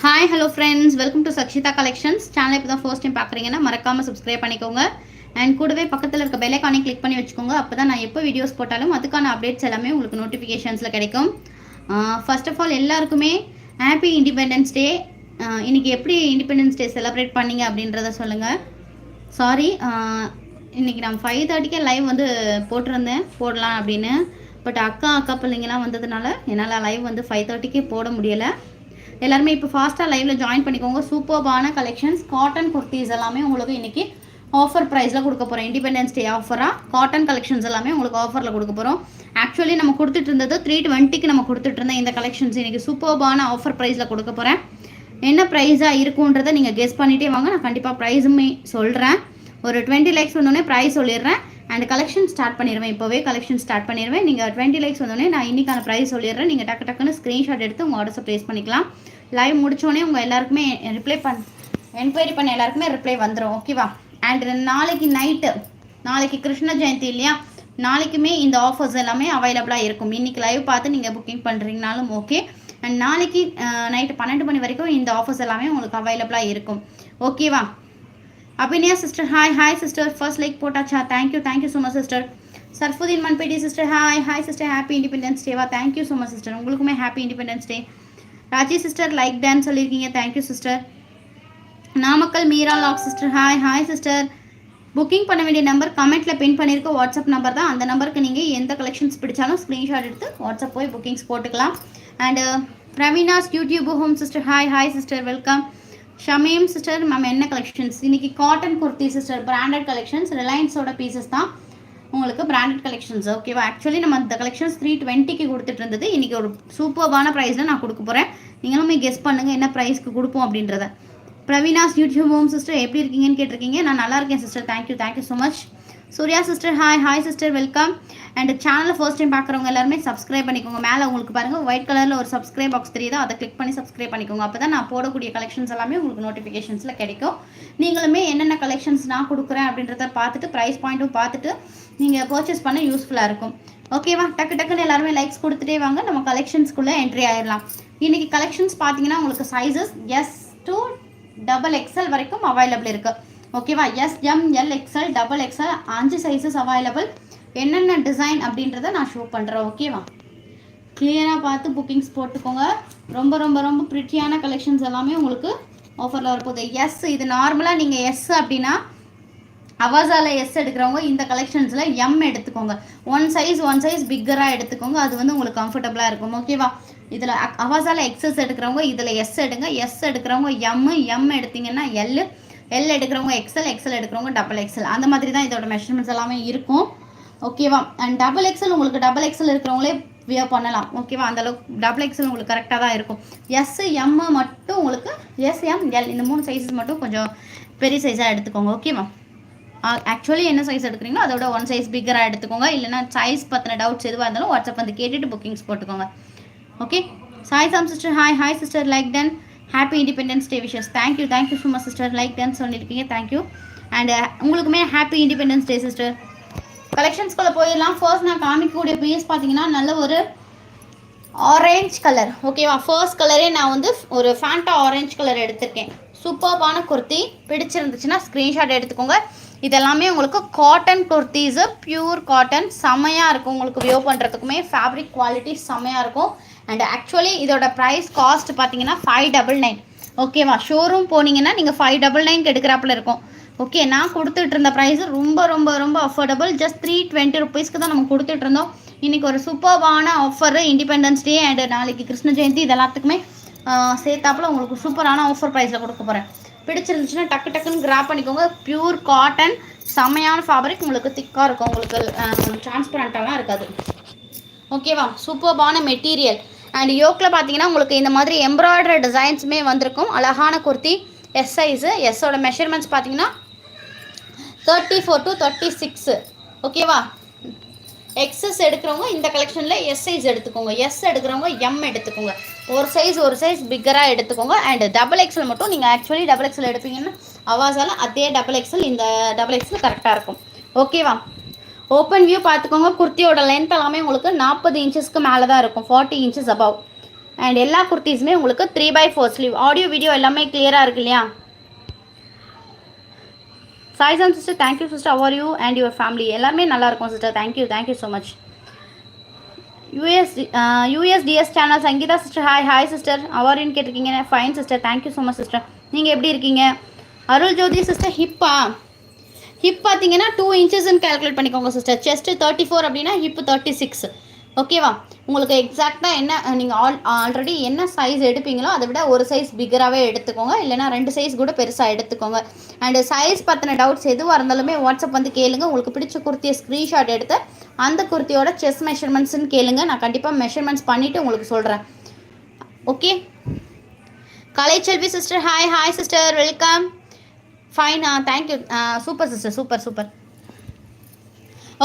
Hi hello friends welcome to Sakshitha collections channel இப்போ தான் first time பார்க்குறீங்கன்னா மறக்காமல் சப்ஸ்கிரைப் பண்ணிக்கோங்க. அண்ட் கூடவே பக்கத்தில் இருக்க பெல்லைக்கானே கிளிக் பண்ணி வச்சுக்கோங்க. அப்போ தான் நான் எப்போ வீடியோஸ் போட்டாலும் அதுக்கான அப்டேட்ஸ் எல்லாமே உங்களுக்கு நோட்டிஃபிகேஷன்ஸில் கிடைக்கும். ஃபர்ஸ்ட் ஆஃப் ஆல் எல்லாருக்குமே ஹாப்பி இண்டிபெண்டன்ஸ் டே இன்றைக்கி எப்படி இண்டிபெண்டன்ஸ் டே செலிப்ரேட் பண்ணீங்க அப்படின்றத சொல்லுங்கள் சாரி இன்றைக்கி நான் ஃபைவ் தேர்ட்டிக்கே லைவ் வந்து போட்டிருந்தேன். போடலாம் அப்படின்னு. பட் அக்கா அக்கா பிள்ளைங்கலாம் வந்ததுனால என்னால் லைவ் வந்து ஃபைவ் தேர்ட்டிக்கே போட முடியலை. எல்லாருமே இப்போ ஃபாஸ்ட்டாக லைவ்ல ஜாயின் பண்ணிக்கோங்க. சூப்பர்பான கலெக்ஷன்ஸ் காட்டன் குர்த்திஸ் எல்லாமே உங்களுக்கு இன்னைக்கு ஆஃபர் ப்ரைஸில் கொடுக்க போகிறோம் இண்டிபெண்டன்ஸ் டே ஆஃபராக காட்டன் கலெக்ஷன்ஸ் எல்லாமே உங்களுக்கு ஆஃபரில் கொடுக்க போகிறோம் ஆக்சுவலி நம்ம கொடுத்துட்டு இருந்தது த்ரீ டுவெண்ட்டிக்கு நம்ம கொடுத்துட்டு இருந்த இந்த கலெக்ஷன்ஸ் இன்னைக்கு சூப்பர்பான ஆஃபர் ப்ரைஸில் கொடுக்க போகிறேன் என்ன ப்ரைஸாக இருக்குன்றதை நீங்கள் கெஸ் பண்ணிகிட்டே வாங்க. நான் கண்டிப்பாக ப்ரைஸுமே சொல்கிறேன் ஒரு டுவெண்ட்டி லேக்ஸ் வந்தோடனே ப்ரைஸ் சொல்லிடுறேன். அண்ட் கலெக்ஷன் ஸ்டார்ட் பண்ணிடுவேன் இப்போவே கலெக்ஷன் ஸ்டார்ட் பண்ணிடுவேன் நீங்கள் டுவெண்ட்டி லைக்ஸ் வந்தோடனே நான் இன்னைக்கான ப்ரைஸ் சொல்லிடுறேன். நீங்கள் டக்கு டக்குன்னு ஸ்க்ரீன்ஷாட் எடுத்து உங்கள் ஆர்டர்ஸை ப்ளேஸ் பண்ணிக்கலாம். லைவ் முடித்தோடனே உங்கள் எல்லாருக்குமே ரிப்ளை பண் என்கொயரி பண்ண எல்லாருக்குமே ரிப்ளை வந்துடும் ஓகேவா அண்ட் நாளைக்கு நைட்டு நாளைக்கு கிருஷ்ண ஜெயந்தி இல்லையா? நாளைக்குமே இந்த ஆஃபர்ஸ் எல்லாமே அவைலபிளாக இருக்கும். இன்றைக்கி லைவ் பார்த்து நீங்கள் புக்கிங் பண்ணுறீங்கனாலும் ஓகே அண்ட் நாளைக்கு நைட்டு பன்னெண்டு மணி வரைக்கும் இந்த ஆஃபர்ஸ் எல்லாமே உங்களுக்கு அவைலபிளாக இருக்கும். ஓகேவா Abiniya sister hi hi sister first like போட்டாச்சா? Thank you thank you so much sister Sarfudeen மன்பேட்டி sister hi hi sister happy independence டேவா thank you so much sister உங்களுக்குமே happy independence day Raji sister like tan சொல்லியிருக்கீங்க. Thank you sister Namakkal Meera lock sister hi hi sister booking பண்ண வேண்டிய number கமெண்ட்டில் pin பண்ணியிருக்க WhatsApp number தான். அந்த நம்பருக்கு நீங்கள் எந்த கலெக்ஷன்ஸ் பிடிச்சாலும் ஸ்க்ரீன்ஷாட் எடுத்து வாட்ஸ்அப் போய் புக்கிங்ஸ் போட்டுக்கலாம். And Praveena's YouTube home sister hi hi sister welcome Shameem sister ma'am என்ன கலெக்ஷன்ஸ் இன்னைக்கு cotton kurti sister branded collections ரிலையன்ஸோட pieces தான் உங்களுக்கு பிராண்டட் கலெக்ஷன்ஸ் ஓகேவா ஆக்சுவலி நம்ம இந்த கலெக்ஷன்ஸ் த்ரீ டுவெண்ட்டிக்கு கொடுத்துட்டு இருந்தது. இன்னைக்கு ஒரு சூப்பர்பான ப்ரைஸில் நான் கொடுக்க போகிறேன் நீங்களும் கெஸ் பண்ணுங்கள் என்ன ப்ரைஸ்க்கு கொடுப்போம் அப்படின்றத. பிரவீனாஸ் யூடியூப் ஹோம் சிஸ்டர் எப்படி இருக்கீங்கன்னு கேட்டிருக்கீங்க. நான் நல்லா இருக்கேன் sister thank you thank you so much Surya sister hi hi sister welcome and சேனலை ஃபர்ஸ்ட் டைம் பார்க்குறவங்க எல்லாருமே சப்ஸ்கிரைப் பண்ணிக்கோங்க. மேலே உங்களுக்கு பாருங்கள் ஒயிட் கலரில் ஒரு சப்ஸ்கிரைப் பாக்ஸ் தெரியுதோ? அதை கிளிக் பண்ணி சப்ஸ்கிரைப் பண்ணிக்கோங்க. அப்போ தான் நான் போடக்கூடிய கலெக்ஷன்ஸ் எல்லாமே உங்களுக்கு நோட்டிஃபிகேஷன்ஸில் கிடைக்கும். நீங்களுமே என்னென்ன கலெக்ஷன்ஸ் நான் கொடுக்குறேன் அப்படின்றத பார்த்துட்டு ப்ரைஸ் பாயிண்ட்டும் பார்த்துட்டு நீங்கள் பர்ச்சேஸ் பண்ண யூஸ்ஃபுல்லாக இருக்கும். ஓகேவா டக்கு டக்குன்னு எல்லாருமே லைக்ஸ் கொடுத்துட்டே வாங்க. நம்ம கலெக்ஷன்ஸ்குள்ளே என்ட்ரி ஆயிடலாம். இன்றைக்கி கலெக்ஷன்ஸ் பார்த்தீங்கன்னா உங்களுக்கு sizes S to double XL வரைக்கும் அவைலபிள் இருக்குது ஓகேவா S M L XL double XL அஞ்சு சைஸஸ் அவைலபிள் என்னென்ன டிசைன் அப்படின்றத நான் ஷோ பண்ணுறேன் ஓகேவா கிளியராக பார்த்து புக்கிங்ஸ் போட்டுக்கோங்க. ரொம்ப ரொம்ப ரொம்ப ப்ரிட்டியான கலெக்ஷன்ஸ் எல்லாமே உங்களுக்கு ஆஃபரில் வரப்போகுது. எஸ் இது நார்மலாக நீங்கள் எஸ் அப்படின்னா அவாசால எஸ் எடுக்கிறவங்க இந்த கலெக்ஷன்ஸில் எம் எடுத்துக்கோங்க. ஒன் சைஸ் ஒன் சைஸ் பிக்கராக எடுத்துக்கோங்க. அது வந்து உங்களுக்கு கம்ஃபர்டபுளாக இருக்கும். ஓகேவா இதில் அவாசால எக்ஸஸ் எடுக்கிறவங்க இதில் எஸ் எடுங்க. எஸ் எடுக்கிறவங்க எம் எம் எடுத்தீங்கன்னா எல் எல் எடுக்கிறவங்க எக்ஸல் எக்ஸல் எடுக்கிறவங்க டபுள் எக்ஸல் அந்த மாதிரி தான் இதோட மெஷர்மெண்ட்ஸ் எல்லாமே இருக்கும். ஓகேவா அண்ட் டபுள் எக்ஸல் உங்களுக்கு டபுள் எக்ஸல் இருக்கிறவங்களே வியர் பண்ணலாம். ஓகேவா அந்த அளவுக்கு டபுள் எக்ஸல் உங்களுக்கு கரெக்டாக தான் இருக்கும். எஸ் எம் மட்டும் உங்களுக்கு எஸ் எம் எல் இந்த மூணு சைஸஸ் மட்டும் கொஞ்சம் பெரிய சைஸாக எடுத்துக்கோங்க. ஓகேவா ஆக்சுவலி என்ன சைஸ் எடுக்கிறீங்களோ அதோட ஒன் சைஸ் பிக்கராக எடுத்துக்கோங்க. இல்லைனா சைஸ் பற்றின டவுட்ஸ் எதுவாக இருந்தாலும் வாட்ஸ்அப் வந்து கேட்டுட்டு புக்கிங்ஸ் போட்டுக்கோங்க. Okay Sai Sam sister hi hi sister like ton happy independence day wishes thank you thank you so sister like ton சொல்லியிருக்கீங்க தேங்க்யூ அண்ட் உங்களுக்குமே ஹாப்பி இண்டிபெண்டன்ஸ் டே சிஸ்டர் கலெக்ஷன்ஸ்குள்ளே போயிடலாம். ஃபர்ஸ்ட் நான் காமிக்கக்கூடிய பீஸ் பார்த்தீங்கன்னா நல்ல ஒரு ஆரஞ்ச் கலர் ஓகேவா first கலரே நான் வந்து ஒரு ஃபேண்டா ஆரஞ்ச் கலர் எடுத்திருக்கேன். சூப்பர்பான குர்த்தி பிடிச்சிருந்துச்சுன்னா ஸ்க்ரீன்ஷாட் எடுத்துக்கோங்க. இதெல்லாமே உங்களுக்கு காட்டன் குர்த்திஸு பியூர் காட்டன் செமையாக இருக்கும். உங்களுக்கு வியோ பண்ணுறதுக்குமே ஃபேப்ரிக் குவாலிட்டி செமையாக இருக்கும். அண்ட் ஆக்சுவலி இதோட ப்ரைஸ் காஸ்ட் பார்த்தீங்கன்னா ஃபைவ் டபுள் நைன் ஓகேவா ஷோரூம் போனீங்கன்னா நீங்கள் ஃபைவ் டபுள் நைன் எடுக்கிறாப்புல இருக்கும். ஓகே நான் கொடுத்துட்டு இருந்த ப்ரைஸ் ரொம்ப ரொம்ப ரொம்ப அஃபோர்டபுள் ஜஸ்ட் த்ரீ டுவெண்ட்டி ருபீஸ்க்கு தான் நம்ம கொடுத்துட்டு இருந்தோம் இன்றைக்கி ஒரு சூப்பர்வான ஆஃபர் இண்டிபெண்டன்ஸ் டே அண்ட் நாளைக்கு கிருஷ்ண ஜெயந்தி இது எல்லாத்துக்குமே சேர்த்தாப்புல உங்களுக்கு சூப்பரான ஆஃபர் ப்ரைஸில் கொடுக்க போகிறேன் பிடிச்சிருந்துச்சுன்னா டக்கு டக்குன்னு கிராப் பண்ணிக்கோங்க. ப்யூர் காட்டன் செம்மையான ஃபேப்ரிக் உங்களுக்கு திக்காக இருக்கும். உங்களுக்கு டிரான்ஸ்பரண்ட்டாலாம் இருக்காது. ஓகேவா சூப்பர்பான மெட்டீரியல் அண்ட் யோக்கில் பார்த்தீங்கன்னா உங்களுக்கு இந்த மாதிரி எம்ப்ராய்டரி டிசைன்ஸுமே வந்திருக்கும். அழகான குர்த்தி எஸ் சைஸு எஸ்ஸோட மெஷர்மெண்ட்ஸ் பார்த்தீங்கன்னா thirty four to thirty six ஓகேவா எக்ஸஸ் எடுக்கிறவங்க இந்த கலெக்ஷனில் எஸ் சைஸ் எடுத்துக்கோங்க. எஸ் எடுக்கிறவங்க எம் எடுத்துக்கோங்க. ஒரு சைஸ் ஒரு சைஸ் பிக்கராக எடுத்துக்கோங்க. அண்ட் டபுள் எக்ஸல் மட்டும் நீங்கள் ஆக்சுவலி டபுள் எக்ஸல் எடுப்பீங்கன்னா அவாசால அதே டபுள் எக்ஸல் இந்த டபுள் எக்ஸல் கரெக்டாக இருக்கும். ஓகேவா ஓப்பன் வியூ பார்த்துக்கோங்க குர்த்தியோட லென்த் எல்லாமே உங்களுக்கு நாற்பது இன்ச்சஸ்க்கு மேலே தான் இருக்கும். ஃபார்ட்டி இன்ச்சஸ் அபவ் அண்ட் எல்லா குர்த்திஸுமே உங்களுக்கு three by four sleeve audio video எல்லாமே கிளியராக இருக்கு இல்லையா? Saisam sister thank you sister how are you and your family எல்லாருமே நல்லா இருக்கும் sister thank you thank you so much US USTS channel Sangeetha sister hi hi sister அவாரின்னு கேட்டிருக்கீங்க. Fine sister thank you so much sister நீங்கள் எப்படி இருக்கீங்க? Arul Jothi sister ஹிப்பா hip பார்த்தீங்கன்னா two இன்ச்சஸ்ன்னு கால்குலேட் பண்ணிக்கோங்க சிஸ்டர் செஸ்ட்டு தேர்ட்டி ஃபோர் அப்படின்னா ஹிப் தேர்ட்டி சிக்ஸ் ஓகேவா உங்களுக்கு எக்ஸாக்டாக என்ன நீங்கள் ஆல் ஆல்ரெடி என்ன சைஸ் எடுப்பீங்களோ அதை விட ஒரு சைஸ் பிகராகவே எடுத்துக்கோங்க. இல்லைனா ரெண்டு சைஸ் கூட பெருசாக எடுத்துக்கோங்க. அண்டு சைஸ் பற்றின டவுட்ஸ் எதுவாக இருந்தாலுமே வாட்ஸ்அப் வந்து கேளுங்க. உங்களுக்கு பிடிச்ச குர்த்தியை ஸ்க்ரீன்ஷாட் எடுத்து அந்த குர்த்தியோட செஸ் மெஷர்மெண்ட்ஸ்னு கேளுங்க. நான் கண்டிப்பாக மெஷர்மெண்ட்ஸ் பண்ணிவிட்டு உங்களுக்கு சொல்கிறேன் okay Kalaiselvi sister hi hi sister welcome fine thank you super sister super super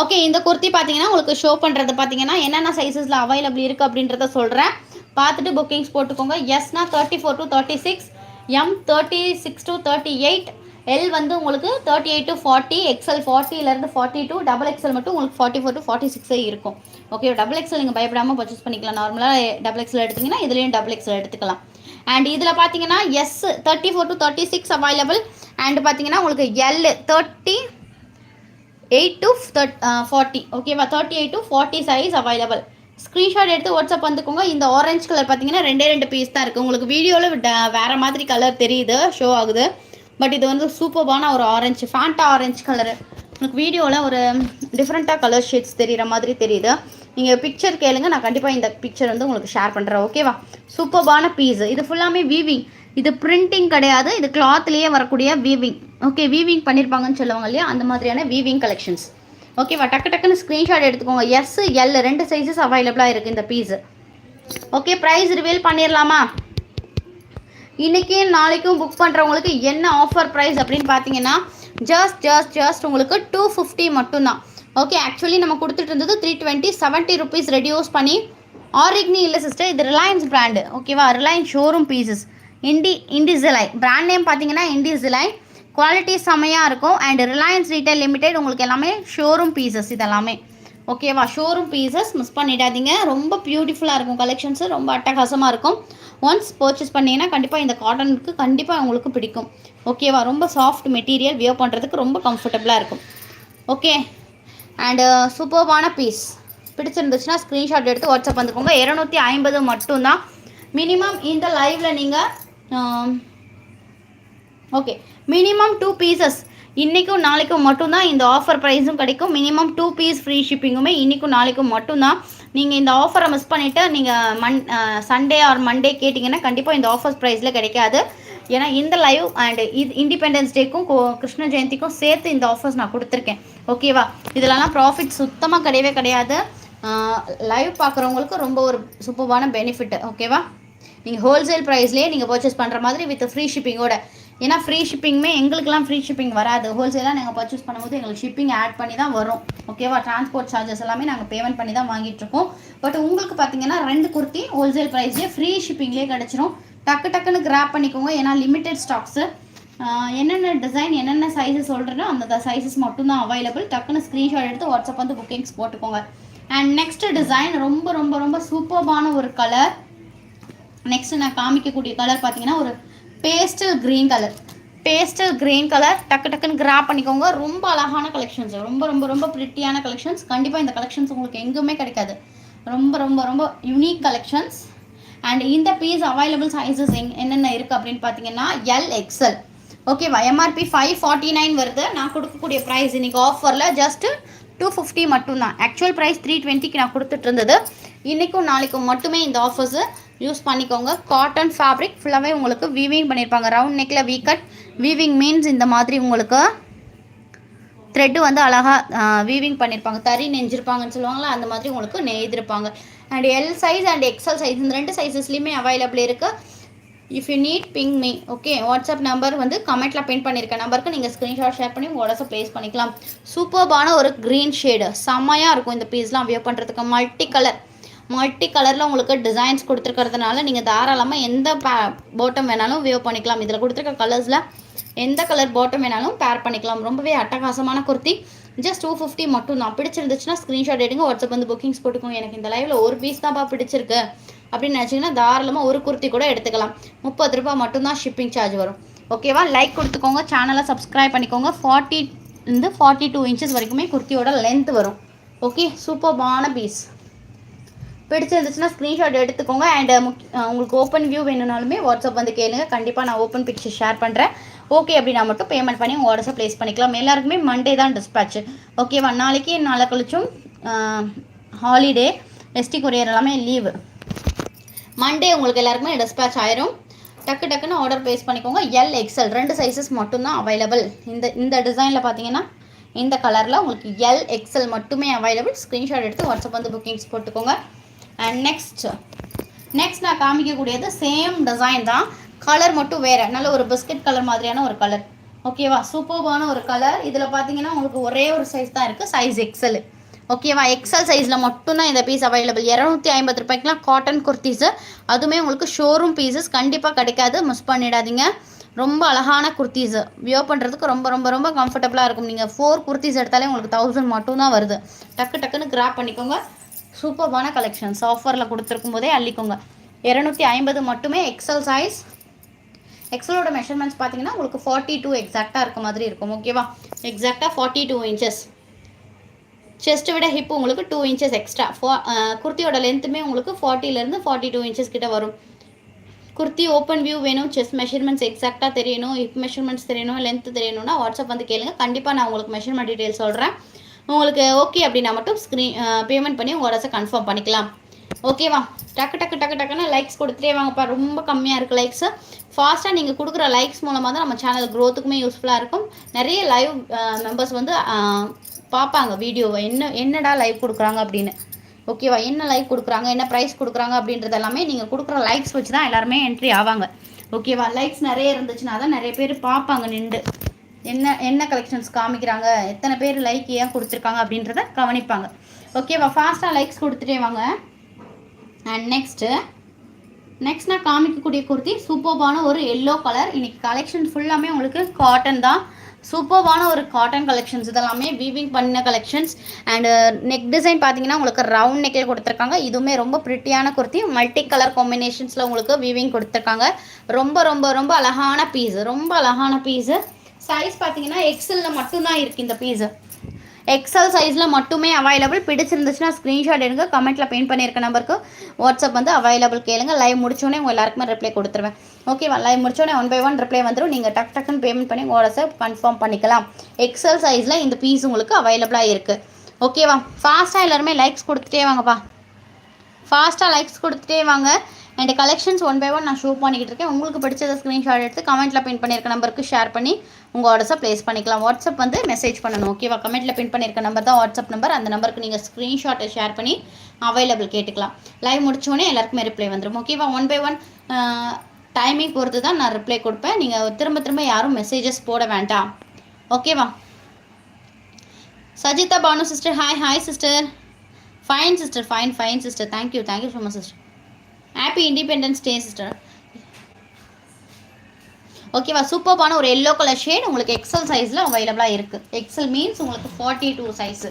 okay இந்த குர்த்தி பார்த்தீங்கன்னா உங்களுக்கு ஷோ பண்ணுறது பார்த்தீங்கன்னா என்னென்ன சைஸஸில் அவைலபிள் இருக்குது அப்படின்றத சொல்கிறேன் பார்த்துட்டு புக்கிங்ஸ் போட்டுக்கோங்க. எஸ்னா thirty four to thirty six M thirty six to thirty eight L வந்து உங்களுக்கு thirty eight to forty XL ஃபார்ட்டிலேருந்து forty two double XL மட்டும் உங்களுக்கு ஃபார்ட்டி ஃபோர் டு ஃபார்ட்டி சிக்ஸே இருக்கும் ஓகே டபுள் எக்ஸ்எல் நீங்கள் பயப்படாமல் பர்ச்சேஸ் பண்ணிக்கலாம். நார்மலாக டபுள் எக்ஸ்எல் எடுத்திங்கன்னா இதுலேயும் டபுள் எக்ஸ்எல் எடுத்துக்கலாம். அண்ட் இதில் பார்த்தீங்கன்னா S thirty four to thirty six available and பார்த்தீங்கன்னா உங்களுக்கு L thirty eight to third forty ஓகேவா thirty eight to forty size available screenshot எடுத்து வாட்ஸ்அப் வந்துக்கோங்க. இந்த ஆரஞ்சு கலர் பார்த்தீங்கன்னா ரெண்டே ரெண்டு பீஸ் தான் இருக்குது உங்களுக்கு வீடியோவில் வேறு மாதிரி கலர் தெரியுது ஷோ ஆகுது. பட் இது வந்து சூப்பர்பான ஒரு ஆரஞ்சு ஃபேண்டா ஆரஞ்சு கலரு உங்களுக்கு வீடியோவில் ஒரு டிஃப்ரெண்ட்டாக கலர் ஷேட்ஸ் தெரிகிற மாதிரி தெரியுது. நீங்கள் பிக்சர் கேளுங்க. நான் கண்டிப்பாக இந்த பிக்சர் வந்து உங்களுக்கு ஷேர் பண்ணுறேன் ஓகேவா சூப்பர்பான பீஸ் இது ஃபுல்லாமே வீவிங் இது பிரிண்டிங் கிடையாது. இது கிளாத்லேயே வரக்கூடிய வீவிங் ஓகே வீவிங் பண்ணியிருப்பாங்கன்னு சொல்லுவாங்க இல்லையா? அந்த மாதிரியான வீவிங் கலெக்ஷன்ஸ் ஓகேவா டக்கு டக்குன்னு ஸ்க்ரீன்ஷாட் எடுத்துக்கோங்க. எஸ் எல் ரெண்டு சைஸஸ் அவைலபிளாக இருக்குது இந்த பீஸு ஓகே ப்ரைஸ் ரிவீல் பண்ணிடலாமா இன்றைக்கும் நாளைக்கும் புக் பண்ணுறவங்களுக்கு என்ன ஆஃபர் ப்ரைஸ் அப்படின்னு பார்த்தீங்கன்னா ஜஸ்ட் ஜஸ்ட் ஜஸ்ட் உங்களுக்கு டூ ஃபிஃப்டி மட்டும்தான். ஓகே ஆக்சுவலி நம்ம கொடுத்துட்டு இருந்தது three twenty seventy rupees reduce பண்ணி ஆரிக்னி இல்லை சிஸ்டர் இது ரிலையன்ஸ் பிராண்டு ஓகேவா ரிலையன்ஸ் ஷோரூம் பீசஸ் இண்டி இண்டிசிலை. பிராண்ட் நேம் பார்த்தீங்கன்னா இண்டிசிலை. குவாலிட்டி செம்மையாக இருக்கும். அண்ட் ரிலையன்ஸ் ரீட்டைல் லிமிடெட் உங்களுக்கு எல்லாமே ஷோரூம் பீசஸ் இதெல்லாமே. ஓகேவா ஷோரூம் பீசஸ் மிஸ் பண்ணிடாதீங்க. ரொம்ப பியூட்டிஃபுல்லாக இருக்கும். கலெக்ஷன்ஸு ரொம்ப அட்டகாசமாக இருக்கும். ஒன்ஸ் பர்ச்சேஸ் பண்ணிங்கன்னா கண்டிப்பாக இந்த காட்டனுக்கு கண்டிப்பாக உங்களுக்கு பிடிக்கும். ஓகேவா ரொம்ப சாஃப்ட் மெட்டீரியல் வியோ பண்ணுறதுக்கு ரொம்ப கம்ஃபர்டபுளாக இருக்கும். ஓகே அண்டு சூப்பர்வான பீஸ் பிடிச்சிருந்துச்சுன்னா ஸ்க்ரீன்ஷாட் எடுத்து வாட்ஸ்அப் வந்துக்கோங்க. இரநூத்தி ஐம்பது மட்டும்தான். மினிமம் இந்த லைவில் நீங்கள் ஓகே மினிமம் டூ பீசஸ் இன்றைக்கும் நாளைக்கும் மட்டும்தான் இந்த ஆஃபர் ப்ரைஸும் கிடைக்கும். மினிமம் டூ பீஸ் ஃப்ரீ ஷிப்பிங்குமே இன்றைக்கும் நாளைக்கும் மட்டும்தான். நீங்கள் இந்த ஆஃபரை மிஸ் பண்ணிவிட்டு நீங்கள் மண் சண்டே ஆர் மண்டே கேட்டிங்கன்னா கண்டிப்பாக இந்த ஆஃபர்ஸ் ப்ரைஸில் கிடைக்காது. ஏன்னா இந்த லைவ் அண்ட் இது இண்டிபெண்டன்ஸ் டேக்கும் கிருஷ்ண ஜெயந்திக்கும் சேர்த்து இந்த ஆஃபர்ஸ் நான் கொடுத்துருக்கேன். ஓகேவா இதிலலாம் ப்ராஃபிட் சுத்தமாக கிடையவே கிடையாது. லைவ் பார்க்குறவங்களுக்கு ரொம்ப ஒரு சூப்பர்வான பெனிஃபிட் ஓகேவா நீங்கள் ஹோல்சேல் ப்ரைஸ்லேயே நீங்கள் பர்ச்சேஸ் பண்ணுற மாதிரி வித் ஃப்ரீ ஷிப்பிங்கோட ஏன்னா ஃப்ரீ ஷிப்பிங்குமே எங்களுக்குலாம் ஃப்ரீ ஷிப்பிங் வராது. ஹோல்சேலாக நீங்கள் பர்ச்சேஸ் பண்ணும்போது எங்களுக்கு ஷிப்பிங் ஆட் பண்ணி தான் வரும். ஓகேவா டிரான்ஸ்போர்ட் சார்ஜஸ் எல்லாமே நாங்கள் பேமெண்ட் பண்ணி தான் வாங்கிட்டுருக்கோம் பட் உங்களுக்கு பார்த்தீங்கன்னா ரெண்டு குர்த்தி ஹோல்சேல் ப்ரைஸ்லேயே ஃப்ரீ ஷிப்பிங்லேயே கிடச்சிரும். டக்கு டக்குன்னு கிராப் பண்ணிக்கோங்க. ஏன்னா லிமிடெட் ஸ்டாக்ஸு என்னென்ன டிசைன் என்னென்ன சைஸஸ் சொல்கிறேனோ அந்த சைஸஸ் மட்டும்தான் அவைலபிள் டக்குன்னு ஸ்க்ரீன்ஷாட் எடுத்து வாட்ஸ்அப் வந்து புக்கிங்ஸ் போட்டுக்கோங்க. அண்ட் நெக்ஸ்ட் டிசைன் ரொம்ப ரொம்ப ரொம்ப சூப்பர்பான ஒரு கலர் நெக்ஸ்ட் நான் காமிக்கக்கூடிய கலர் பார்த்தீங்கன்னா ஒரு pastel green colour pastel green colour டக்கு டக்குன்னு கிராப் பண்ணிக்கோங்க. ரொம்ப அழகான கலெக்ஷன்ஸ் ரொம்ப ரொம்ப ரொம்ப ப்ரிட்டியான கலெக்ஷன்ஸ் கண்டிப்பாக இந்த கலெக்ஷன்ஸ் உங்களுக்கு எங்குமே கிடைக்காது. ரொம்ப ரொம்ப ரொம்ப யூனிக் கலெக்ஷன்ஸ் அண்ட் இந்த பீஸ் அவைலபிள் சைஸஸ் எங் என்னென்ன இருக்குது அப்படின்னு பார்த்தீங்கன்னா எல் எக்ஸல் ஓகேவா எம்ஆர்பி ஃபைவ் ஃபார்ட்டி நைன் வருது. நான் கொடுக்கக்கூடிய ப்ரைஸ் இன்றைக்கி ஆஃபரில் ஜஸ்ட்டு டூ ஃபிஃப்டி மட்டும்தான். ஆக்சுவல் ப்ரைஸ் த்ரீ டுவெண்ட்டிக்கு நான் கொடுத்துட்டு இருந்தது. இன்றைக்கும் நாளைக்கும் மட்டுமே இந்த ஆஃபர்ஸு யூஸ் பண்ணிக்கோங்க. காட்டன் ஃபேப்ரிக் ஃபுல்லாகவே உங்களுக்கு வீவிங் பண்ணியிருப்பாங்க ரவுண்ட் நெக்கில் வீ கட் வீவிங் மீன்ஸ் இந்த மாதிரி உங்களுக்கு த்ரெட்டு வந்து அழகாக வீவிங் பண்ணியிருப்பாங்க தறி நெஞ்சிருப்பாங்கன்னு சொல்லுவாங்களா அந்த மாதிரி உங்களுக்கு நெய்திருப்பாங்க. And L size and XL size இந்த ரெண்டு சைஸஸ்லேயுமே அவைலபிள் இருக்குது if you need ping me okay WhatsApp number வந்து கமெண்ட்டில் பின் பண்ணியிருக்க நம்பருக்கு நீங்கள் ஸ்க்ரீன்ஷாட் ஷேர் பண்ணி உங்கள் வாட்ஸ்அப் ப்ளேஸ் பண்ணிக்கலாம். சூப்பர்பான ஒரு க்ரீன் ஷேடு செம்மையாக இருக்கும் இந்த பீஸ்லாம் வியர் பண்ணுறதுக்கு மல்டி கலர் மல்டி கலரில் உங்களுக்கு டிசைன்ஸ் கொடுத்துருக்கறதுனால நீங்கள் தாராளமாக எந்த பே பாட்டம் வேணாலும் வியோ பண்ணிக்கலாம். இதில் கொடுத்துருக்க கலர்ஸில் எந்த கலர் பாட்டம் வேணாலும் பேர் பண்ணிக்கலாம். ரொம்பவே அட்டகாசமான குர்த்தி. ஜஸ்ட் டூ ஃபிஃப்டி மட்டும் தான். பிடிச்சிருந்துச்சுன்னா ஸ்க்ரீன்ஷாட் எடுங்க. வாட்ஸ்அப் வந்து புக்கிங்ஸ் போட்டுக்கோங்க. எனக்கு இந்த லைவில் ஒரு பீஸ் தான்ப்பா பிடிச்சிருக்கு. அப்படின்னு நினச்சிங்கன்னா தாராளமாக ஒரு குர்த்தி கூட எடுத்துக்கலாம். முப்பது ரூபாய் மட்டும்தான் ஷிப்பிங் சார்ஜ் வரும். ஓகேவா லைக் கொடுத்துக்கோங்க. சேனலை சப்ஸ்கிரைப் பண்ணிக்கோங்க. ஃபார்ட்டி இருந்து ஃபார்ட்டி டூ இன்ச்சஸ் வரைக்குமே குர்த்தியோட லென்த் வரும். ஓகே சூப்பர்பான பீஸ் பிடிச்சிருந்துச்சுன்னா ஸ்க்ரீன்ஷாட் எடுத்துக்கோங்க அண்ட் உங்களுக்கு ஓப்பன் வியூ வேணும்னாலுமே வாட்ஸ்அப் வந்து கேளுங்க. கண்டிப்பாக நான் ஓப்பன் பிக்சர் ஷேர் பண்ணுறேன் ஓகே அப்படின்னா மட்டும் பேமெண்ட் பண்ணி உங்கள் ஆர்டர்ஸை ப்ளேஸ் பண்ணிக்கலாம். எல்லாருக்குமே மண்டே தான் டிஸ்பேட்ச் ஓகேவா நாளைக்கு நாளை கழிச்சும் ஹாலிடே எஸ்டி கொரியர் எல்லாமே லீவு மண்டே உங்களுக்கு எல்லாருக்குமே டிஸ்பேட்ச் ஆயிரும். டக்கு டக்குன்னு ஆர்டர் ப்ளேஸ் பண்ணிக்கோங்க. எல் எக்ஸ்எல் ரெண்டு சைஸஸ் மட்டும்தான் அவைலபிள் இந்த இந்த டிசைனில் பார்த்தீங்கன்னா இந்த கலரில் உங்களுக்கு எல் எக்ஸ்எல் மட்டுமே அவைலபிள் ஸ்க்ரீன்ஷாட் எடுத்து வாட்ஸ்அப் வந்து புக்கிங்ஸ் போட்டுக்கோங்க. அண்ட் நெக்ஸ்ட் நெக்ஸ்ட் நான் காமிக்கக்கூடியது சேம் டிசைன் தான். கலர் மட்டும் வேறு. நல்ல ஒரு பிஸ்கட் கலர் மாதிரியான ஒரு கலர் ஓகேவா சூப்பர்பான ஒரு கலர் இதில் பார்த்தீங்கன்னா உங்களுக்கு ஒரே ஒரு சைஸ் தான் இருக்குது சைஸ் எக்ஸல் ஓகேவா எக்ஸல் சைஸில் மட்டும்தான் இந்த பீஸ் அவைலபிள் இரநூத்தி ஐம்பது ரூபாய்க்குலாம் காட்டன் குர்த்திஸு அதுவுமே உங்களுக்கு ஷோரூம் பீசஸ் கண்டிப்பாக கிடைக்காது. மிஸ் பண்ணிடாதீங்க. ரொம்ப அழகான குர்த்திஸு வியோ பண்ணுறதுக்கு ரொம்ப ரொம்ப ரொம்ப கம்ஃபர்டபுளாக இருக்கும். நீங்கள் ஃபோர் குர்த்திஸ் எடுத்தாலே உங்களுக்கு தௌசண்ட் மட்டும் தான் வருது. டக்கு டக்குன்னு கிராப் பண்ணிக்கோங்க. சூப்பர்பான கலெக்ஷன்ஸ் ஆஃபரில் கொடுத்துருக்கும் போதே அள்ளிக்கோங்க. இரநூத்தி ஐம்பது மட்டுமே எக்ஸல் சைஸ் எக்ஸலோட மெஷர்மெண்ட்ஸ் பார்த்தீங்கன்னா உங்களுக்கு ஃபார்ட்டி டூ எக்ஸாக்டாக இருக்க மாதிரி இருக்கும். ஓகேவா எக்ஸாக்டாக ஃபார்ட்டி டூ இன்ச்சஸ் செஸ்ட்டை விட ஹிப் உங்களுக்கு டூ இன்ச்சஸ் எக்ஸ்ட்ரா ஃபோ குர்த்தியோட லென்த்துமே உங்களுக்கு ஃபார்ட்டிலேருந்து ஃபார்ட்டி டூ இன்ச்சஸ் கிட்ட வரும். குர்த்தி ஓப்பன் வியூ வேணும் செஸ்ட் மெஷர்மெண்ட்ஸ் எக்ஸாக்டாக தெரியணும் ஹிப் மெஷர்மெண்ட்ஸ் தெரியணும் லென்த் தெரியணும்னா வாட்ஸ்அப் வந்து கேளுங்க. கண்டிப்பாக நான் உங்களுக்கு மெஷர்மெண்ட் டீட்டெயில் சொல்கிறேன் உங்களுக்கு ஓகே அப்படின்னா மட்டும் ஸ்க்ரீன் பேமெண்ட் பண்ணி உங்கள் ஆர்டர்ஸை கன்ஃபார்ம் பண்ணிக்கலாம். ஓகேவா டக்கு டக்கு டக்கு டக்குன்னு லைக்ஸ் கொடுத்துட்டே வாங்கப்பா. ரொம்ப கம்மியாக இருக்குது லைக்ஸு ஃபாஸ்ட்டாக நீங்கள் கொடுக்குற லைக்ஸ் மூலமாக தான் நம்ம சேனல் க்ரோத்துக்குமே யூஸ்ஃபுல்லாக இருக்கும். நிறைய லைவ் மெம்பர்ஸ் வந்து பார்ப்பாங்க வீடியோவை என்ன என்னடா லைவ் கொடுக்குறாங்க அப்படின்னு. ஓகேவா என்ன லைக் கொடுக்குறாங்க? என்ன ப்ரைஸ் கொடுக்குறாங்க அப்படின்றது எல்லாமே நீங்கள் கொடுக்குற லைக்ஸ் வச்சு தான் எல்லாருமே என்ட்ரி ஆவாங்க. ஓகேவா லைக்ஸ் நிறைய இருந்துச்சுன்னா தான் நிறைய பேர் பார்ப்பாங்க நின்று. என்ன என்ன கலெக்ஷன்ஸ் காமிக்கிறாங்க எத்தனை பேர் லைக் ஏன் கொடுத்துருக்காங்க அப்படின்றத கவனிப்பாங்க. ஓகேவா ஃபாஸ்ட்டாக லைக்ஸ் கொடுத்துட்டே வாங்க. அண்ட் நெக்ஸ்ட்டு நெக்ஸ்ட் நான் காமிக்கக்கூடிய குர்த்தி சூப்பர்பான ஒரு எல்லோ கலர் இன்னைக்கு கலெக்ஷன் ஃபுல்லாமே உங்களுக்கு காட்டன் தான். சூப்பர்பான ஒரு காட்டன் கலெக்ஷன்ஸ் இதெல்லாமே வீவிங் பண்ண கலெக்ஷன்ஸ் அண்ட் நெக் டிசைன் பார்த்தீங்கன்னா உங்களுக்கு ரவுண்ட் நெக்கில் கொடுத்துருக்காங்க. இதுவுமே ரொம்ப ப்ரிட்டியான குர்த்தி மல்டி கலர் காம்பினேஷன்ஸில் உங்களுக்கு வீவிங் கொடுத்துருக்காங்க. ரொம்ப ரொம்ப ரொம்ப அழகான பீஸு ரொம்ப அழகான பீஸு சைஸ் பார்த்தீங்கன்னா எக்ஸலில் மட்டும்தான் இருக்குது இந்த பீஸு எக்ஸல் சைஸில் மட்டுமே அவைலபிள் பிடிச்சிருந்துச்சுன்னா ஸ்க்ரீன்ஷாட் எடுங்க. கமெண்ட்டில் பெயிண்ட் பண்ணியிருக்க நம்பருக்கு வாட்ஸ்அப் வந்து அவைலபிள் கேளுங்க. லைவ் முடிச்சோடனே உங்கள் எல்லாருக்குமே ரிப்ளை கொடுத்துருவேன். ஓகேவா லைவ் முடிச்சோடனே ஒன் பை ஒன் ரிப்ளை வந்துடும் நீங்கள் டக் டக்குன்னு பேமெண்ட் பண்ணி வாட்ஸ்அப் கன்ஃபார்ம் பண்ணிக்கலாம். எக்ஸல் சைஸில் இந்த பீஸ் உங்களுக்கு அவைலபிளாக இருக்குது ஓகேவா ஃபாஸ்ட்டாக எல்லாருமே லைக்ஸ் கொடுத்துட்டே வாங்கப்பா. ஃபாஸ்ட்டாக லைக்ஸ் கொடுத்துட்டே வாங்க. And collections one by one நான் ஷோ பண்ணிக்கிட்டு இருக்கேன் உங்களுக்கு பிடிச்சதை ஸ்க்ரீன்ஷாட் எடுத்து கமெண்ட்டில் பின் பண்ணியிருக்க நம்பருக்கு ஷேர் பண்ணி உங்கள் ஆர்டர்ஸை ப்ளேஸ் பண்ணிக்கலாம். வாட்ஸ்அப் வந்து மெசேஜ் பண்ணணும் ஓகேவா கமெண்ட்டில் பின் பண்ணியிருக்க நம்பர் தான் வாட்ஸ்அப் நம்பர் அந்த நம்பருக்கு நீங்கள் ஸ்க்ரீன்ஷாட்டை ஷேர் பண்ணி அவைலபிள் கேட்டுக்கலாம். லைவ் முடிச்சோடனே எல்லாருக்குமே ரிப்ளை வந்துடும் ஓகேவா ஒன் பை ஒன் டைமிங் பொறுத்து தான் நான் ரிப்ளை கொடுப்பேன். நீங்கள் திரும்ப திரும்ப யாரும் மெசேஜஸ் போட வேண்டாம். ஓகேவா Sajitha Banu sister hi hi sister fine sister fine fine sister thank you thank you so much sister happy independence day sister ஓகேவா சூப்பர்பான ஒரு எல்லோ கலர் ஷேட் உங்களுக்கு எக்ஸல் சைஸில் அவைலபிளாக இருக்குது எக்ஸல் மீன்ஸ் உங்களுக்கு forty two size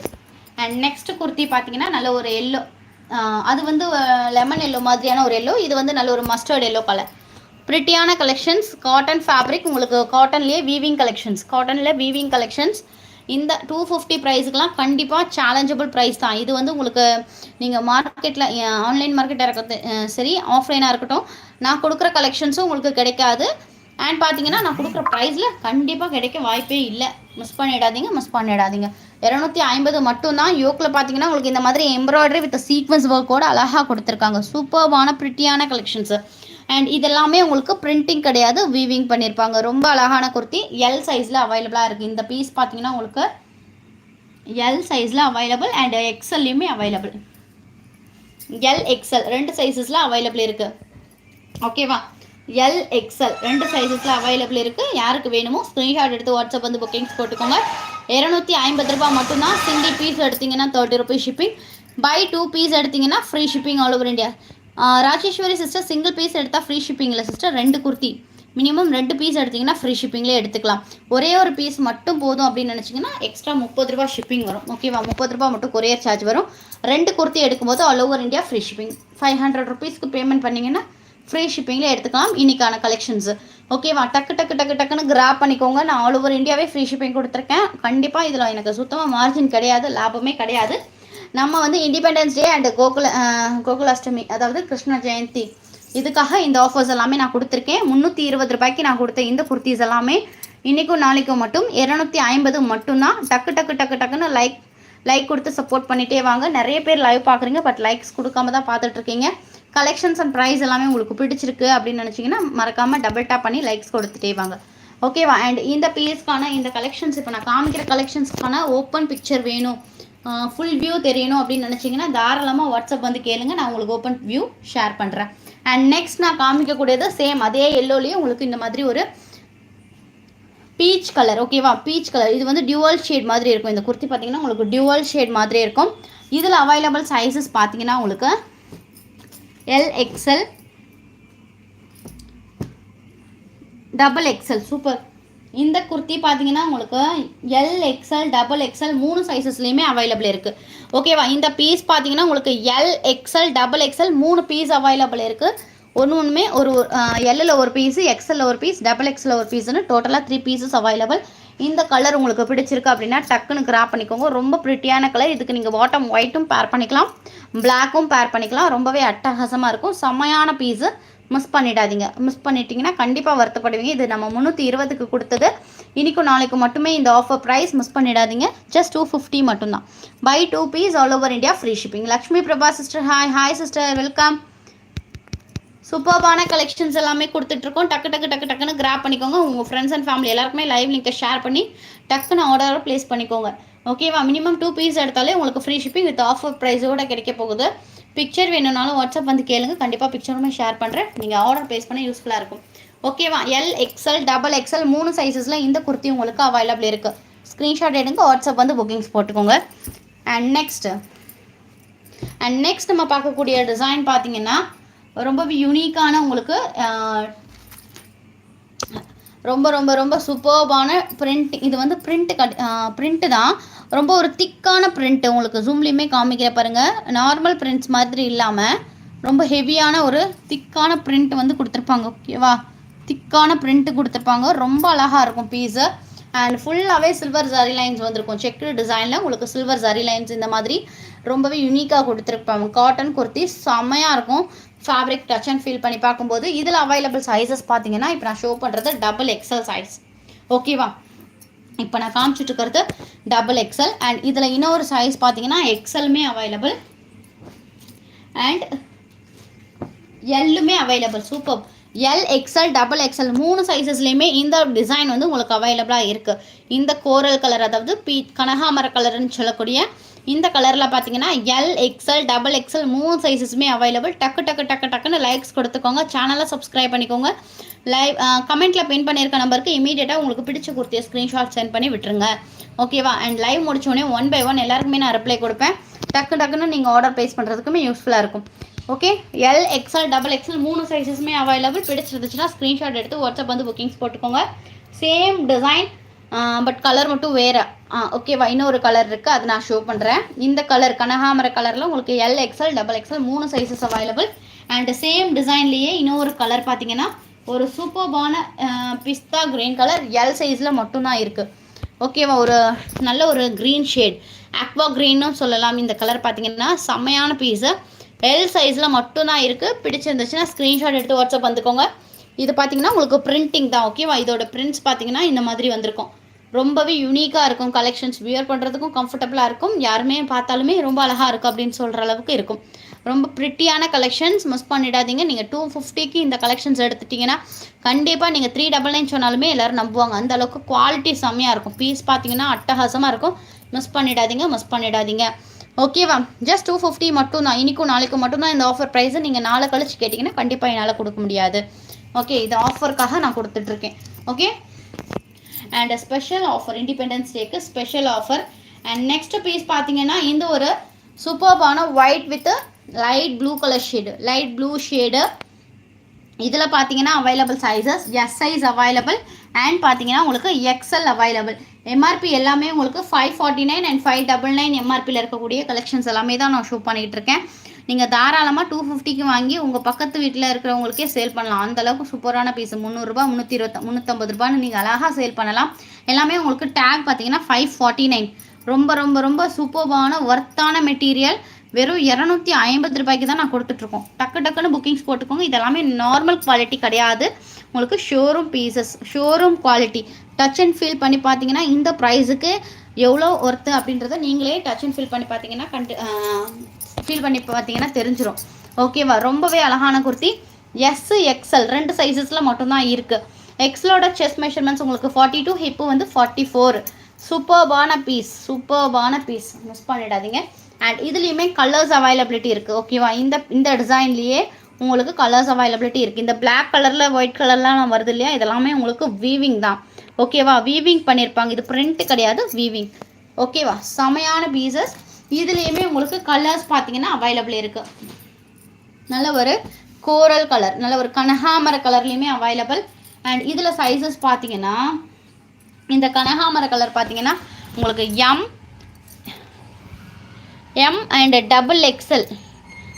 and next kurti பார்த்தீங்கன்னா நல்ல ஒரு எல்லோ அது வந்து லெமன் எல்லோ மாதிரியான ஒரு எல்லோ இது வந்து நல்ல ஒரு மஸ்டர்ட் எல்லோ கலர் பிரிட்டியான கலெக்ஷன்ஸ் காட்டன் ஃபேப்ரிக் உங்களுக்கு காட்டன்லேயே வீவிங் கலெக்ஷன்ஸ் காட்டனில் வீவிங் கலெக்ஷன்ஸ் இந்த டூ ஃபிஃப்டி ப்ரைஸுக்கெலாம் கண்டிப்பாக சேலஞ்சபிள் ப்ரைஸ் தான். இது வந்து உங்களுக்கு நீங்கள் மார்க்கெட்டில் ஆன்லைன் மார்க்கெட்டாக இருக்கிறது சரி ஆஃப்லைனாக இருக்கட்டும் நான் கொடுக்குற கலெக்ஷன்ஸும் உங்களுக்கு கிடைக்காது. அண்ட் பார்த்தீங்கன்னா நான் கொடுக்குற ப்ரைஸில் கண்டிப்பாக கிடைக்க வாய்ப்பே இல்லை. மிஸ் பண்ணிடாதீங்க மிஸ் பண்ணிடாதீங்க. இரநூத்தி ஐம்பது மட்டும்தான். யோக்கில் பார்த்தீங்கன்னா உங்களுக்கு இந்த மாதிரி எம்ப்ராய்டரி வித் சீக்வன்ஸ் ஒர்க்கோடு அழகாக கொடுத்துருக்காங்க. சூப்பர்பான ப்ரிட்டியான கலெக்ஷன்ஸு அண்ட் இதெல்லாமே உங்களுக்கு பிரிண்டிங் கிடையாது வீவிங் பண்ணியிருப்பாங்க ரொம்ப அழகான குர்த்தி. எல் சைஸில் அவைலபிளாக இருக்குது இந்த பீஸ் பார்த்தீங்கன்னா உங்களுக்கு எல் சைஸில் அவைலபிள் அண்ட் எக்ஸல்லையுமே அவைலபிள் எல் எக்ஸல் ரெண்டு சைஸஸில் அவைலபிள் இருக்குது ஓகேவா எல் எக்ஸல் ரெண்டு சைஸஸில் அவைலபிள் இருக்குது யாருக்கு வேணுமோ ஸ்க்ரீன்ஷாட் எடுத்து வாட்ஸ்அப் வந்து புக்கிங்ஸ் போட்டுக்கோங்க. இரநூத்தி ஐம்பது ரூபாய் மட்டும்தான் சிங்கிள் பீஸ் எடுத்தீங்கன்னா thirty rupees shipping by two piece எடுத்தீங்கன்னா free shipping all over India Rajeswari sister single piece எடுத்தால் ஃப்ரீ ஷிப்பிங்கில் சிஸ்டர் ரெண்டு குர்த்தி. மினிமம் ரெண்டு பீஸ் எடுத்தீங்கன்னா ஃப்ரீ ஷிப்பிங்லேயே எடுத்துக்கலாம். ஒரே ஒரு பீஸ் மட்டும் போதும் அப்படின்னு நினச்சிங்கன்னா எக்ஸ்ட்ரா முப்பது ரூபா ஷிப்பிங் வரும். ஓகேவா முப்பது ரூபா மட்டும் கொரியர் சார்ஜ் வரும். ரெண்டு குர்த்தி எடுக்கும்போது all over India free shipping five hundred ருபீஸ்க்கு பேமெண்ட் பண்ணிங்கன்னா ஃப்ரீ ஷிப்பிங்கில் எடுத்துக்கலாம். இன்றைக்கான கலெக்ஷன்ஸு ஓகேவா டக்கு டக்கு டக்கு டக்குன்னு கிராப் பண்ணிக்கோங்க. நான் ஆல் ஓவர் இந்தியாவே ஃப்ரீ ஷிப்பிங் கொடுத்துருக்கேன். கண்டிப்பாக இதில் எனக்கு சுத்தமாக மார்ஜின் கிடையாது. லாபமே கிடையாது. நம்ம வந்து independence day and Gokula Gokulashtami அதாவது கிருஷ்ண ஜெயந்தி. இதுக்காக இந்த ஆஃபர்ஸ் எல்லாமே நான் கொடுத்துருக்கேன். முந்நூற்றி இருபது ரூபாய்க்கு நான் கொடுத்த இந்த குர்த்திஸ் எல்லாமே இன்றைக்கும் நாளைக்கும் மட்டும். இரநூத்தி ஐம்பது மட்டும்தான். டக்கு டக்கு டக்கு டக்குன்னு லைக் லைக் கொடுத்து சப்போர்ட் பண்ணிட்டே வாங்க. நிறைய பேர் லைவ் பார்க்குறீங்க பட் லைக்ஸ் கொடுக்காம தான் பார்த்துட்ருக்கீங்க. கலெக்ஷன்ஸ் அண்ட் ப்ரைஸ் எல்லாமே உங்களுக்கு பிடிச்சிருக்கு அப்படின்னு நினச்சிங்கன்னா மறக்காமல் டபுள் டேப் பண்ணி லைக்ஸ் கொடுத்துட்டே வாங்க. ஓகேவா அண்ட் இந்த பீஸ்க்கான இந்த கலெக்ஷன்ஸ் இப்போ நான் காமிக்கிற கலெக்ஷன்ஸ்க்கான ஓப்பன் பிக்சர் வேணும். ஃபுல் வியூ தெரியணும் அப்படின்னு நினச்சிங்கன்னா தாராளமாக வாட்ஸ்அப் வந்து கேளுங்க. நான் உங்களுக்கு ஓப்பன் வியூ ஷேர் பண்ணுறேன் அண்ட் நெக்ஸ்ட் நான் காமிக்கக்கூடியது சேம் அதே எல்லோலேயே உங்களுக்கு இந்த மாதிரி ஒரு பீச் கலர் ஓகேவா பீச் கலர் இது வந்து டியூவல் ஷேட் மாதிரி இருக்கும். இந்த குர்த்தி பார்த்தீங்கன்னா உங்களுக்கு டியூவல் ஷேட் மாதிரி இருக்கும். இதில் அவைலபிள் சைஸஸ் பார்த்தீங்கன்னா உங்களுக்கு L XL double XL super இந்த குர்த்தி பார்த்தீங்கன்னா உங்களுக்கு எல் எக்ஸ்எல் டபுள் எக்ஸ்எல் மூணு சைஸஸ்லேயுமே அவைலபிள் இருக்குது ஓகேவா இந்த பீஸ் பார்த்தீங்கன்னா உங்களுக்கு எல் எக்ஸ்எல் டபுள் எக்ஸ்எல் மூணு பீஸ் அவைலபிள் இருக்குது ஒன்று ஒன்றுமே ஒரு எல்லில் ஒரு பீஸு எக்ஸலில் ஒரு பீஸ் டபுள் எக்ஸில் ஒரு பீஸ்னு டோட்டலாக த்ரீ பீசஸ் அவைலபிள் இந்த கலர் உங்களுக்கு பிடிச்சிருக்கு அப்படின்னா டக்குன்னு கிராப் பண்ணிக்கோங்க. ரொம்ப ப்ரிட்டியான கலர் இதுக்கு நீங்கள் பாட்டம் ஒயிட்டும் பேர் பண்ணிக்கலாம். பிளாக்கும் பேர் பண்ணிக்கலாம். ரொம்பவே அட்டகாசமாக இருக்கும். செம்மையான பீஸு மிஸ் பண்ணிடாதீங்க. மிஸ் பண்ணிட்டீங்கன்னா கண்டிப்பாக வருத்தப்படுவீங்க. இது நம்ம முந்நூற்றி இருபதுக்கு கொடுத்தது. இன்றைக்கும் நாளைக்கு மட்டுமே இந்த ஆஃபர் ப்ரைஸ் மிஸ் பண்ணிடாதீங்க. ஜஸ்ட் டூ ஃபிஃப்டி மட்டும்தான். By two piece all over India free shipping Lakshmi Prabha sister hi hi sister welcome சூப்பர்பான கலெக்ஷன்ஸ் எல்லாமே கொடுத்துட்ருக்கோம். டக்கு டக்கு டக்கு டக்குன்னு கிராப் பண்ணிக்கோங்க. உங்கள் ஃப்ரெண்ட்ஸ் அண்ட் ஃபேமிலி எல்லாருக்குமே லைவ் லிங்கை ஷேர் பண்ணி டக்குன்னு ஆர்டரை ப்ளேஸ் பண்ணிக்கோங்க. ஓகேவா மினிமம் டூ பீஸ் எடுத்தாலே உங்களுக்கு ஃப்ரீ ஷிப்பிங் வித் ஆஃபர் ப்ரைஸோட கிடைக்க போகுது. பிக்சர் வேணும்னாலும் வாட்ஸ்அப் வந்து கேளுங்க. கண்டிப்பாக பிக்சருமே ஷேர் பண்ணுறேன் நீங்கள் ஆர்டர் ப்ளேஸ் பண்ண யூஸ்ஃபுல்லாக இருக்கும். ஓகேவா எல் எக்ஸ்எல் டபுள் எக்ஸ்எல் மூணு சைஸஸில் இந்த குர்த்தி உங்களுக்கு அவைலபிள் இருக்குது ஸ்க்ரீன்ஷாட் எடுங்க. வாட்ஸ்அப் வந்து புக்கிங்ஸ் போட்டுக்கோங்க. அண்ட் நெக்ஸ்ட்டு அண்ட் நெக்ஸ்ட் நம்ம பார்க்கக்கூடிய டிசைன் பார்த்தீங்கன்னா ரொம்பவே யூனிக்கான உங்களுக்கு ரொம்ப ரொம்ப ரொம்ப சூப்பர்பான பிரிண்ட் இது வந்து பிரிண்ட் கட் பிரிண்ட்டு தான். ரொம்ப ஒரு திக்கான பிரிண்ட் உங்களுக்கு ஜூம்லேயுமே காமிக்கிற பாருங்க. நார்மல் பிரிண்ட்ஸ் மாதிரி இல்லாமல் ரொம்ப ஹெவியான ஒரு திக்கான பிரிண்ட் வந்து கொடுத்துருப்பாங்க. ஓகேவா திக்கான பிரிண்ட்டு கொடுத்துருப்பாங்க. ரொம்ப அழகாக இருக்கும் பீஸு அண்ட் ஃபுல்லாகவே சில்வர் ஜரி லைன்ஸ் வந்திருக்கும். செக்குடு டிசைனில் உங்களுக்கு சில்வர் ஜரி லைன்ஸ் இந்த மாதிரி ரொம்பவே யூனிக்காக கொடுத்துருப்பாங்க. காட்டன் குர்த்தி செம்மையாக இருக்கும். ஃபேப்ரிக் டச் அண்ட் ஃபீல் பண்ணி பார்க்கும்போது இதில் அவைலபிள் சைஸஸ் பார்த்தீங்கன்னா இப்போ நான் ஷோ பண்ணுறது டபுள் எக்ஸல் சைஸ் ஓகேவா இப்போ நான் காமிச்சிட்டு இருக்கிறது டபுள் எக்ஸல் அண்ட் இதில் இன்னொரு சைஸ் பார்த்தீங்கன்னா எக்ஸலுமே available and எல்லுமே available super L XL double XL மூணு சைஸஸ்லேயுமே இந்த டிசைன் வந்து உங்களுக்கு அவைலபிளாக இருக்குது இந்த கோரல் கலர் அதாவது பீ கனகாமர கலர்னு சொல்லக்கூடிய இந்த கலரில் பார்த்தீங்கன்னா எல் எக்ஸ்எல் டபுள் எக்ஸ்எல் மூணு சைஸஸுமே அவைலபிள் டக்கு டக்கு டக்கு டக்குன்னு லைக்ஸ் கொடுத்துக்கோங்க. சேனலை சப்ஸ்கிரைப் பண்ணிக்கோங்க. லைவ் கமெண்ட்டில் பின் பண்ணியிருக்க நம்பருக்கு இமீடியட்டாக உங்களுக்கு பிடிச்ச குர்த்தியை ஸ்க்ரீன்ஷாட் சென்ட் பண்ணி விட்டுருங்க. ஓகேவா அண்ட் லைவ் முடிச்சோடனே ஒன் பை ஒன் எல்லாருக்குமே நான் ரிப்ளை கொடுப்பேன். டக்கு டக்குன்னு நீங்கள் ஆர்டர் ப்ளேஸ் பண்ணுறதுக்குமே யூஸ்ஃபுல்லாக இருக்கும். Okay L XL double XL மூணு சைஸஸுமே அவைலபிள் பிடிச்சிருந்துச்சுன்னா ஸ்க்ரீன்ஷாட் எடுத்து வாட்ஸ்அப் வந்து புக்கிங்ஸ் போட்டுக்கோங்க. சேம் டிசைன் பட் கலர் மட்டும் வேறு. ஓகேவா இன்னொரு கலர் இருக்குது அது நான் ஷோ பண்ணுறேன் இந்த கலர் கனகாமர கலரில் உங்களுக்கு எல் எக்ஸ்எல் டபுள் எக்ஸ்எல் மூணு சைஸஸ் அவைலபிள் அண்ட் சேம் டிசைன்லேயே இன்னொரு கலர் பார்த்தீங்கன்னா ஒரு சூப்பர்பான பிஸ்தா கிரீன் கலர் எல் சைஸில் மட்டும்தான் இருக்குது ஓகேவா ஒரு நல்ல ஒரு க்ரீன் ஷேட் ஆக்வா க்ரீனும் சொல்லலாம். இந்த கலர் பார்த்தீங்கன்னா செம்மையான பீஸு எல் சைஸில் மட்டும்தான் இருக்குது பிடிச்சிருந்துச்சுன்னா ஸ்க்ரீன்ஷாட் எடுத்து வாட்ஸ்அப் வந்துக்கோங்க. இது பார்த்தீங்கன்னா உங்களுக்கு பிரிண்டிங் தான். ஓகேவா இதோட பிரிண்ட்ஸ் பார்த்தீங்கன்னா இந்த மாதிரி வந்திருக்கும். ரொம்பவே யூனிக்காக இருக்கும் கலெக்ஷன்ஸ் வியர் பண்ணுறதுக்கும் கம்ஃபர்டபுளாக இருக்கும். யாருமே பார்த்தாலுமே ரொம்ப அழகாக இருக்கும் அப்படின்னு சொல்கிற அளவுக்கு இருக்கும். ரொம்ப ப்ரிட்டியான கலெக்ஷன்ஸ் மிஸ் பண்ணிடாதீங்க. நீங்கள் டூ ஃபிஃப்டிக்கு இந்த கலெக்ஷன்ஸ் எடுத்துட்டிங்கன்னா கண்டிப்பாக நீங்கள் த்ரீ டபுள் நைன் சொன்னாலுமே எல்லோரும் நம்புவாங்க. அந்த அளவுக்கு குவாலிட்டி செம்மையாக இருக்கும். பீஸ் பார்த்தீங்கன்னா அட்டகாசமாக இருக்கும். மிஸ் பண்ணிடாதீங்க மிஸ் பண்ணிடாதீங்க. ஓகேவா ஜஸ்ட் டூ ஃபிஃப்டி மட்டும் தான். இன்றைக்கும் நாளைக்கும் மட்டும்தான் இந்த ஆஃபர் ப்ரைஸை நீங்கள் நாளை கழிச்சு கேட்டிங்கன்னா கண்டிப்பாக என்னால் கொடுக்க முடியாது. ஓகே இது ஆஃபருக்காக நான் கொடுத்துட்ருக்கேன் okay and special offer independence take special offer and next piece பார்த்தீங்கன்னா இந்த ஒரு சூப்பர்பான white with light blue colour shade light blue shade இதில் பார்த்தீங்கன்னா available sizes S size available and பார்த்தீங்கன்னா உங்களுக்கு எக்ஸல் அவைலபிள் எம்ஆர்பி எல்லாமே உங்களுக்கு five forty nine and five double nine எம்ஆர்பியில் இருக்கக்கூடிய கலெக்ஷன்ஸ் எல்லாமே தான் நான் ஷோ பண்ணிகிட்டு இருக்கேன். நீங்கள் தாராளமாக டூ ஃபிஃப்டிக்கு வாங்கி உங்கள் பக்கத்து வீட்டில் இருக்கிறவங்களுக்கே சேல் பண்ணலாம். அந்தளவுக்கு சூப்பரான பீஸ் முந்நூறுரூபா முந்நூற்றி இருபத்த முந்நூற்றம்பது ரூபான்னு நீங்கள் அழகாக சேல் பண்ணலாம். எல்லாமே உங்களுக்கு டேக் பார்த்தீங்கன்னா ஃபைவ் ஃபார்ட்டி நைன் ரொம்ப ரொம்ப ரொம்ப சூப்பர்பான ஒர்த்தான மெட்டீரியல் வெறும் இரநூத்தி ஐம்பது ரூபாய்க்கு தான் நான் கொடுத்துட்ருக்கோம். டக்கு டக்குன்னு புக்கிங்ஸ் போட்டுக்கோங்க. இதெல்லாமே நார்மல் குவாலிட்டி கிடையாது. உங்களுக்கு showroom pieces showroom quality touch and feel பண்ணி பார்த்தீங்கன்னா இந்த ப்ரைஸுக்கு எவ்வளோ ஒர்த்து அப்படின்றத நீங்களே டச் அண்ட் ஃபீல் பண்ணி பார்த்தீங்கன்னா கண்டு ஃபீல் பண்ணி பார்த்தீங்கன்னா தெரிஞ்சிடும் ஓகேவா ரொம்பவே அழகான குர்த்தி. எஸ் எக்ஸல் ரெண்டு சைஸஸில் மட்டும்தான் இருக்குது எக்ஸலோட செஸ் மெஷர்மெண்ட்ஸ் உங்களுக்கு ஃபார்ட்டி டூ ஹிப்பு வந்து ஃபார்ட்டி ஃபோர் சூப்பர்பான பீஸ் சூப்பர்பான பீஸ் மிஸ் பண்ணிடாதீங்க. அண்ட் இதுலேயுமே கலர்ஸ் அவைலபிலிட்டி இருக்குது ஓகேவா இந்த இந்த டிசைன்லேயே உங்களுக்கு கலர்ஸ் அவைலபிலிட்டி இருக்குது இந்த பிளாக் கலரில் ஒயிட் கலர்லாம் வருது இல்லையா? இதெல்லாமே உங்களுக்கு வீவிங் தான். ஓகேவா வீவிங் பண்ணியிருப்பாங்க இது பிரிண்ட் கிடையாது வீவிங் ஓகேவா செமையான பீசஸ் இதுலேயுமே உங்களுக்கு கலர்ஸ் பார்த்தீங்கன்னா அவைலபிள் இருக்குது நல்ல ஒரு கோரல் கலர் நல்ல ஒரு கனகாமர கலர்லேயுமே அவைலபிள் அண்ட் இதில் சைஸஸ் பார்த்தீங்கன்னா இந்த கனகாமர கலர் பார்த்தீங்கன்னா உங்களுக்கு M M and double XL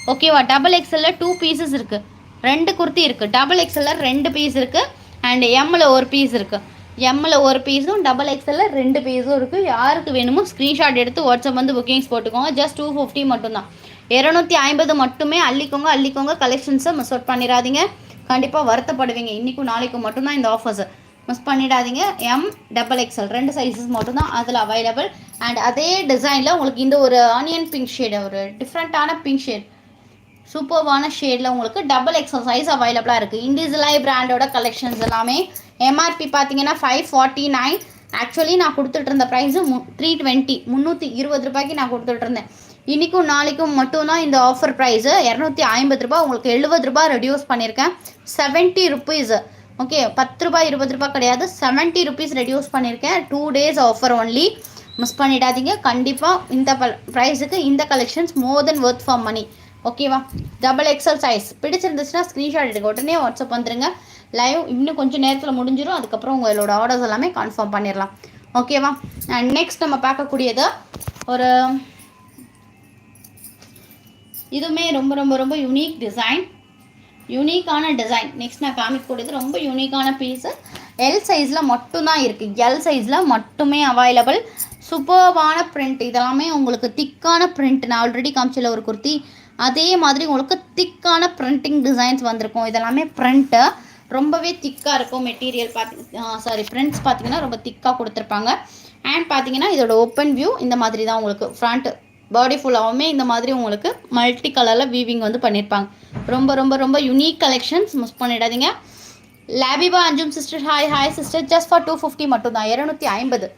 ஓகேவா டபுள் எக்ஸலில் டூ பீசஸ் இருக்குது ரெண்டு குர்த்தி இருக்குது டபுள் எக்ஸலில் ரெண்டு பீஸ் இருக்குது அண்ட் எம்மில் ஒரு பீஸ் இருக்குது எம்மில் ஒரு பீஸும் டபுள் எக்ஸலில் ரெண்டு பீஸும் இருக்குது யாருக்கு வேணுமோ ஸ்க்ரீன்ஷாட் எடுத்து வாட்ஸ்அப் வந்து புக்கிங்ஸ் போட்டுக்கோங்க. ஜஸ்ட் டூ ஃபிஃப்டி மட்டும்தான். இரநூத்தி ஐம்பது மட்டுமே அள்ளிக்கோங்க அள்ளிக்கோங்க. கலெக்ஷன்ஸை மிஸ் அவுட் பண்ணிடாதீங்க. கண்டிப்பாக வருத்தப்படுவீங்க. இன்றைக்கும் நாளைக்கும் மட்டும்தான் இந்த ஆஃபர்ஸ் மிஸ் பண்ணிடாதீங்க. எம் டபுள் எக்ஸல் ரெண்டு சைஸஸ் மட்டும்தான் அதில் அவைலபிள் அண்ட் அதே டிசைனில் உங்களுக்கு இந்த ஒரு ஆனியன் பிங்க் ஷேடு ஒரு டிஃப்ரெண்ட்டான பிங்க் ஷேட் சூப்பர்வான ஷேடில் உங்களுக்கு டபுள் எக்ஸல் சைஸ் அவைலபிளாக இருக்குது இண்டிஸ்லை பிராண்டோட கலெக்ஷன்ஸ் எல்லாமே எம்ஆர்பி பார்த்தீங்கன்னா ஃபைவ் ஃபார்ட்டி நைன் ஆக்சுவலி நான் கொடுத்துட்டு இருந்த ப்ரைஸு மு த்ரீ டுவெண்ட்டி முந்நூற்றி இருபது ரூபாய்க்கு நான் கொடுத்துட்டு இருந்தேன். இன்றைக்கும் நாளைக்கும் மட்டும்தான் இந்த ஆஃபர் ப்ரைஸு இரநூத்தி ஐம்பது ரூபாய் உங்களுக்கு எழுபது ரூபாய் ரெடியூஸ் பண்ணியிருக்கேன் செவன்ட்டி ருபீஸ் ஓகே பத்து ரூபாய் இருபது ரூபாய் கிடையாது. செவன்ட்டி ருபீஸ் ரெடியூஸ் பண்ணியிருக்கேன் two days offer only miss பண்ணிடாதீங்க. கண்டிப்பாக இந்த ப்ரைஸுக்கு இந்த collections more than worth for money ஓகேவா டபுள் எக்ஸல் சைஸ் பிடிச்சிருந்துச்சுன்னா ஸ்க்ரீன்ஷாட் எடுக்க உடனே வாட்ஸ்அப் வந்துருங்க. லைவ் இன்னும் கொஞ்சம் நேரத்தில் முடிஞ்சிடும் அதுக்கப்புறம் உங்களோட ஆர்டர்ஸ் எல்லாமே கன்ஃபார்ம் பண்ணிடலாம் ஓகேவா நெக்ஸ்ட் நம்ம பார்க்கக்கூடியது ஒரு இதுவுமே ரொம்ப ரொம்ப ரொம்ப யூனிக் டிசைன் யூனிக்கான டிசைன் நெக்ஸ்ட் நான் காமிக்கக்கூடியது ரொம்ப யூனிக்கான பீஸு எல் சைஸில் மட்டும்தான் இருக்குது எல் சைஸில் மட்டுமே அவைலபிள் சூப்பர்வான பிரிண்ட் இதெல்லாமே உங்களுக்கு திக்கான பிரிண்ட் நான் ஆல்ரெடி காமிச்சில ஒரு குர்த்தி. அதே மாதிரி உங்களுக்கு திக்கான பிரிண்டிங் டிசைன்ஸ் வந்திருக்கும். இதெல்லாமே பிரிண்ட்டு ரொம்பவே திக்காக இருக்கும் மெட்டீரியல் பார்த்தி சாரி ஃப்ரெண்ட்ஸ் பார்த்தீங்கன்னா ரொம்ப திக்காக கொடுத்துருப்பாங்க. அண்ட் பார்த்தீங்கன்னா இதோட ஓப்பன் வியூ இந்த மாதிரி தான் உங்களுக்கு ஃப்ரண்ட் பாடி ஃபுல்லாகவுமே இந்த மாதிரி உங்களுக்கு மல்டி கலரில் வீவிங் வந்து பண்ணியிருப்பாங்க ரொம்ப ரொம்ப ரொம்ப யூனிக் கலெக்ஷன்ஸ் மிஸ் பண்ணிடாதீங்க. Labiba Anjum sister hi hi sister just for two fifty மட்டும் தான் இரநூத்தி ஐம்பது.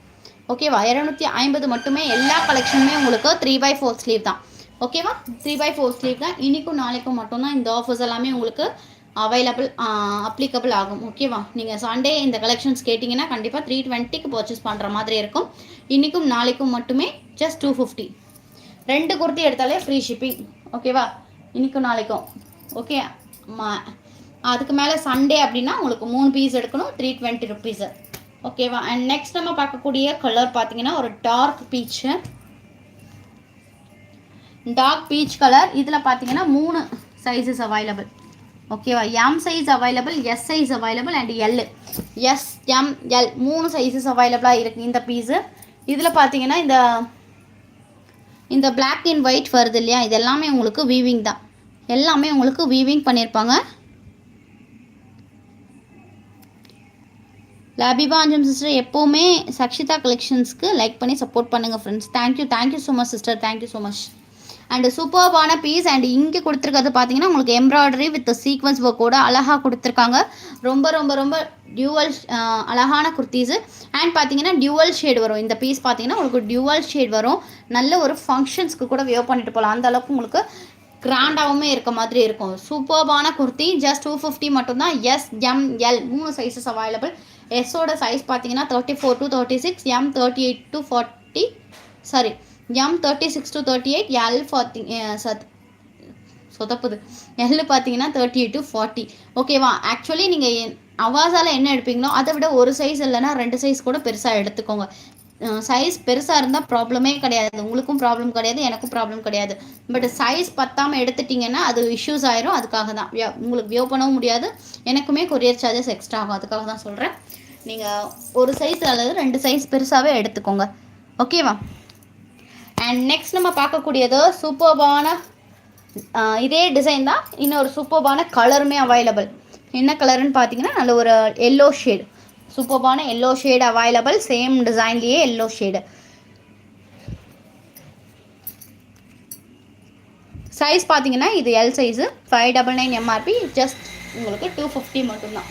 ஓகேவா இரநூத்தி ஐம்பது மட்டுமே எல்லா கலெக்ஷனுமே உங்களுக்கு த்ரீ பை ஃபோர் ஸ்லீவ் தான். ஓகேவா த்ரீ பை ஃபோர் ஸ்லீவ் தான். இன்றைக்கும் நாளைக்கும் மட்டும்தான் இந்த ஆஃபர்ஸ் எல்லாமே உங்களுக்கு அவைலபிள் அப்ளிகபிள் ஆகும். ஓகேவா நீங்கள் சண்டே இந்த கலெக்ஷன்ஸ் கேட்டிங்கன்னா கண்டிப்பாக த்ரீ டுவெண்ட்டிக்கு பர்ச்சேஸ் பண்ணுற மாதிரி இருக்கும். இன்றைக்கும் நாளைக்கும் மட்டுமே ஜஸ்ட் டூ ஃபிஃப்டி ரெண்டு குர்த்தி எடுத்தாலே ஃப்ரீ ஷிப்பிங் ஓகேவா இன்றைக்கும் நாளைக்கும். ஓகே அதுக்கு மேலே சண்டே அப்படின்னா உங்களுக்கு மூணு பீஸ் எடுக்கணும் த்ரீ டுவெண்ட்டி ருபீஸு ஓகேவா அண்ட் நெக்ஸ்ட் நம்ம பார்க்கக்கூடிய கலர் பார்த்தீங்கன்னா ஒரு dark peach dark peach colour இதில் பார்த்தீங்கன்னா மூணு சைஸஸ் அவைலபிள் ஓகேவா? M size available S size available and L S M L மூணு சைஸஸ் அவைலபிளாக இருக்குது இந்த பீஸு இதில் பார்த்தீங்கன்னா இந்த இந்த பிளாக் அண்ட் ஒயிட் வருது இல்லையா? இது எல்லாமே உங்களுக்கு வீவிங் தான். எல்லாமே உங்களுக்கு வீவிங் பண்ணியிருப்பாங்க லபிபா அஞ்சம் சிஸ்டர் எப்போவுமே சக்ஷிதா கலெக்ஷன்ஸ்க்கு லைக் பண்ணி சப்போர்ட் பண்ணுங்கள் friends thank you thank you so much sister thank you so much and சூப்பர்பான பீஸ் அண்ட் இங்கே கொடுத்துருக்கிறது பார்த்தீங்கன்னா உங்களுக்கு எம்ப்ராய்டரி வித் சீக்வன்ஸ் ஒர்க்கோட அழகாக கொடுத்துருக்காங்க. ரொம்ப ரொம்ப ரொம்ப டியூவல் அழகான குர்த்தீஸு. அண்ட் பார்த்தீங்கன்னா டியூவல் ஷேட் வரும். இந்த பீஸ் பார்த்தீங்கன்னா உங்களுக்கு டியூவல் ஷேட் வரும். நல்ல ஒரு ஃபங்க்ஷன்ஸ்க்கு கூட வியோ பண்ணிட்டு போகலாம் அந்த அளவுக்கு உங்களுக்கு கிராண்டாகவுமே இருக்க மாதிரி இருக்கும். சூப்பர்பான குர்த்தி. ஜஸ்ட் டூ ஃபிஃப்டி மட்டும்தான். எஸ் எம் எல் மூணு சைஸஸ் அவைலபிள் எஸ்ஸோட சைஸ் பார்த்தீங்கன்னா thirty four to thirty six M thirty eight to forty sorry M thirty six to thirty eight L forty சத் சொதப்புது. எல் பார்த்தீங்கன்னா தேர்ட்டி எயிட் டு ஃபார்ட்டி ஓகேவா actually நீங்கள் அவாஸால் என்ன எடுப்பீங்களோ அதை விட ஒரு சைஸ் இல்லைன்னா ரெண்டு சைஸ் கூட பெருசாக எடுத்துக்கோங்க. சைஸ் பெருசாக இருந்தால் ப்ராப்ளமே கிடையாது. உங்களுக்கும் ப்ராப்ளம் கிடையாது எனக்கும் ப்ராப்ளம் கிடையாது. பட் சைஸ் பத்தாமல் எடுத்துட்டிங்கன்னா அது இஷ்யூஸ் ஆயிரும். அதுக்காக தான். உங்களுக்கு வியோ பண்ணவும் முடியாது. எனக்குமே கொரியர் சார்ஜஸ் எக்ஸ்ட்ரா ஆகும். அதுக்காக தான் சொல்கிறேன் நீங்கள் ஒரு சைஸ் அல்லது ரெண்டு சைஸ் பெருசாகவே எடுத்துக்கோங்க. ஓகேவா அண்ட் நெக்ஸ்ட் நம்ம பார்க்கக்கூடியது சூப்பர்பான இதே டிசைன் தான். இன்னொரு சூப்பர்பான கலருமே அவைலபிள் என்ன கலருன்னு பார்த்தீங்கன்னா நல்ல ஒரு எல்லோ ஷேடு சூப்பர்பான எல்லோ ஷேடு அவைலபிள் சேம் டிசைன்லேயே எல்லோ ஷேடு சைஸ் பார்த்தீங்கன்னா இது L size five double nine MRP just உங்களுக்கு டூ ஃபிஃப்டி மட்டும்தான்.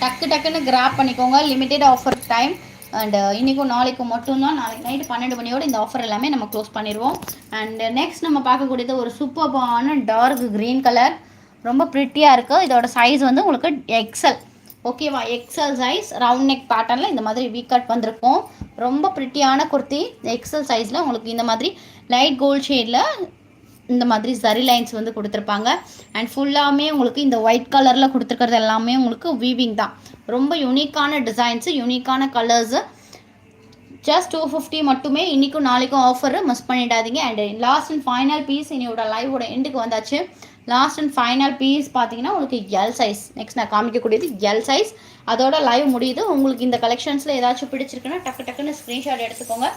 டக்கு டக்குன்னு கிராப் பண்ணிக்கோங்க. Limited offer time and uh, இன்றைக்கும் நாளைக்கும் மட்டும்தான் நாளைக்கு நைட்டு பன்னெண்டு மணியோட இந்த ஆஃபர் எல்லாமே நம்ம க்ளோஸ் பண்ணிடுவோம் அண்ட் நெக்ஸ்ட் uh, நம்ம பார்க்கக்கூடியது ஒரு சூப்பர்பான டார்க் க்ரீன் கலர் ரொம்ப ப்ரிட்டியாக இருக்குது இதோட சைஸ் வந்து உங்களுக்கு எக்ஸல் ஓகேவா எக்ஸல் சைஸ் ரவுண்ட் நெக் பேட்டர்னில் இந்த மாதிரி வீ கட் வந்திருக்கும். ரொம்ப ப்ரிட்டியான குர்த்தி. எக்ஸல் சைஸில் உங்களுக்கு இந்த மாதிரி லைட் கோல்ட் ஷேடில் இந்த மாதிரி சரி லைன்ஸ் வந்து கொடுத்துருப்பாங்க. அண்ட் ஃபுல்லாமே உங்களுக்கு இந்த ஒயிட் கலரில் கொடுத்துருக்கிறது எல்லாமே உங்களுக்கு வீவிங் தான். ரொம்ப யூனிக்கான டிசைன்ஸு யூனிக்கான கலர்ஸு ஜஸ்ட் டூ ஃபிஃப்டி மட்டுமே இன்றைக்கும் நாளைக்கும் ஆஃபரு மிஸ் பண்ணிடாதீங்க. And last and final piece என்னோட லைவோட எண்டுக்கு வந்தாச்சு. லாஸ்ட் அண்ட் ஃபைனல் பீஸ் பார்த்தீங்கன்னா உங்களுக்கு எல் சைஸ் நெக்ஸ்ட் நான் காமிக்கக்கூடியது எல் சைஸ் அதோட லைவ் முடியுது. உங்களுக்கு இந்த கலெக்ஷன்ஸில் ஏதாச்சும் பிடிச்சிருக்குன்னா டக்கு டக்குன்னு ஸ்க்ரீன்ஷாட் எடுத்துக்கோங்க.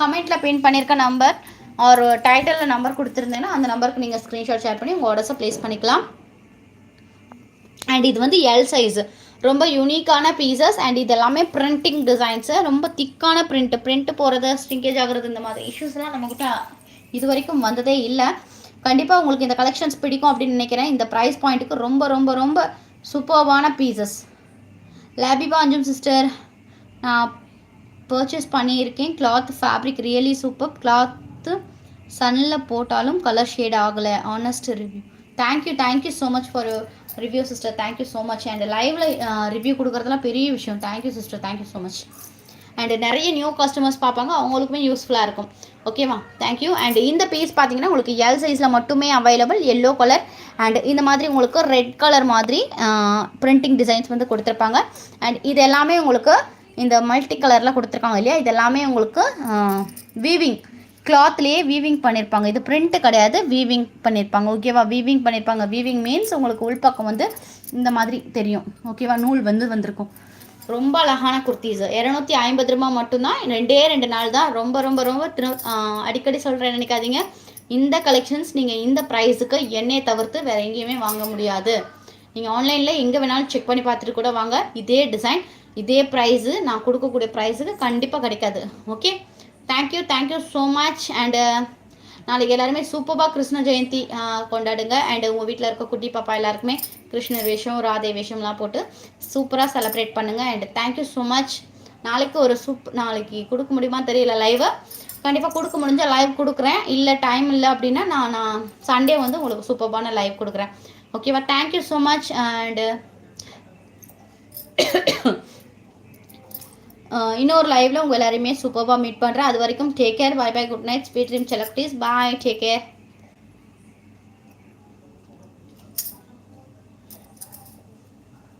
கமெண்ட்டில் பின் பண்ணியிருக்க நம்பர் ஒரு டைட்டிலில் uh, நம்பர் கொடுத்துருந்தேன்னா அந்த நம்பருக்கு நீங்கள் ஸ்க்ரீன்ஷாட் ஷேர் பண்ணி உங்கள் ஆர்டர்ஸை ப்ளேஸ் பண்ணிக்கலாம். அண்ட் இது வந்து எல் சைஸ் ரொம்ப யூனிக்கான பீசஸ் அண்ட் இது எல்லாமே பிரிண்டிங் டிசைன்ஸு ரொம்ப திக்கான பிரிண்ட் பிரிண்ட் போகிறது ஸ்ட்ரிங்கேஜ் ஆகிறது இந்த மாதிரி இஷ்யூஸ்லாம் நம்மக்கிட்ட இது வரைக்கும் வந்ததே இல்லை. கண்டிப்பாக உங்களுக்கு இந்த கலெக்ஷன்ஸ் பிடிக்கும் அப்படின்னு நினைக்கிறேன். இந்த ப்ரைஸ் பாயிண்ட்டுக்கு ரொம்ப ரொம்ப ரொம்ப சூப்பர்வான பீசஸ் லேபிபா அஞ்சும் சிஸ்டர் நான் பர்ச்சேஸ் பண்ணியிருக்கேன். Cloth fabric really super cloth சன்னில் போட்டாலும் கலர் ஷேட் ஆகலை. Honest review thank you thank you so much for review sister thank you so much and லைவ்ல ரிவ்யூ கொடுக்குறதுலாம் பெரிய விஷயம். Thank you sister thank you so much and நிறைய new customers பார்ப்பாங்க. அவங்களுக்குமே யூஸ்ஃபுல்லாக இருக்கும். ஓகேவா தேங்க்யூ அண்ட் இந்த பீஸ் பார்த்தீங்கன்னா உங்களுக்கு எல் சைஸில் மட்டுமே அவைலபிள் எல்லோ கலர் அண்ட் இந்த மாதிரி உங்களுக்கு ரெட் கலர் மாதிரி பிரிண்டிங் டிசைன்ஸ் வந்து கொடுத்துருப்பாங்க. அண்ட் இது எல்லாமே உங்களுக்கு இந்த மல்டி கலரில் கொடுத்துருக்காங்க இல்லையா? இது எல்லாமே உங்களுக்கு வீவிங் கிளாத்லேயே வீவிங் பண்ணியிருப்பாங்க இது பிரிண்ட் கிடையாது வீவிங் பண்ணியிருப்பாங்க ஓகேவா வீவிங் பண்ணியிருப்பாங்க வீவிங் மீன்ஸ் உங்களுக்கு உள்பக்கம் வந்து இந்த மாதிரி தெரியும். ஓகேவா நூல் வந்து வந்திருக்கும். ரொம்ப அழகான குர்த்திஸ். இரநூத்தி ஐம்பது ரூபா மட்டும்தான். ரெண்டே ரெண்டு நாள் தான். ரொம்ப ரொம்ப ரொம்ப திரு அடிக்கடி சொல்கிறேன் நினைக்காதீங்க. இந்த கலெக்ஷன்ஸ் நீங்கள் இந்த ப்ரைஸுக்கு என்னையை தவிர்த்து வேறு எங்கேயுமே வாங்க முடியாது. நீங்கள் ஆன்லைனில் எங்கே வேணாலும் செக் பண்ணி பார்த்துட்டு கூட வாங்க. இதே டிசைன் இதே ப்ரைஸு நான் கொடுக்கக்கூடிய ப்ரைஸுக்கு கண்டிப்பாக கிடைக்காது. Okay thank you thank you so much and நாளைக்கு எல்லாருமே சூப்பராக கிருஷ்ண ஜெயந்தி கொண்டாடுங்க. அண்டு உங்கள் வீட்டில் இருக்க குட்டி பாப்பா எல்லாருக்குமே கிருஷ்ணர் வேஷம் ராதே வேஷம்லாம் போட்டு சூப்பராக செலிப்ரேட் பண்ணுங்கள் அண்ட் தேங்க்யூ ஸோ மச் நாளைக்கு ஒரு சூப் நாளைக்கு கொடுக்க முடியுமா தெரியல லைவை கண்டிப்பாக கொடுக்க முடிஞ்சால் லைவ் கொடுக்குறேன். இல்லை டைம் இல்லை அப்படின்னா நான் நான் சண்டே வந்து உங்களுக்கு சூப்பர்பான லைவ் கொடுக்குறேன். ஓகேவா தேங்க்யூ ஸோ மச் அண்டு இன்னொரு லைவில் உங்கள் எல்லாரையுமே சூப்பராக மீட் பண்ணுறேன் அது வரைக்கும் take care bye bye good night sweet dream செலக்டிஸ் bye take care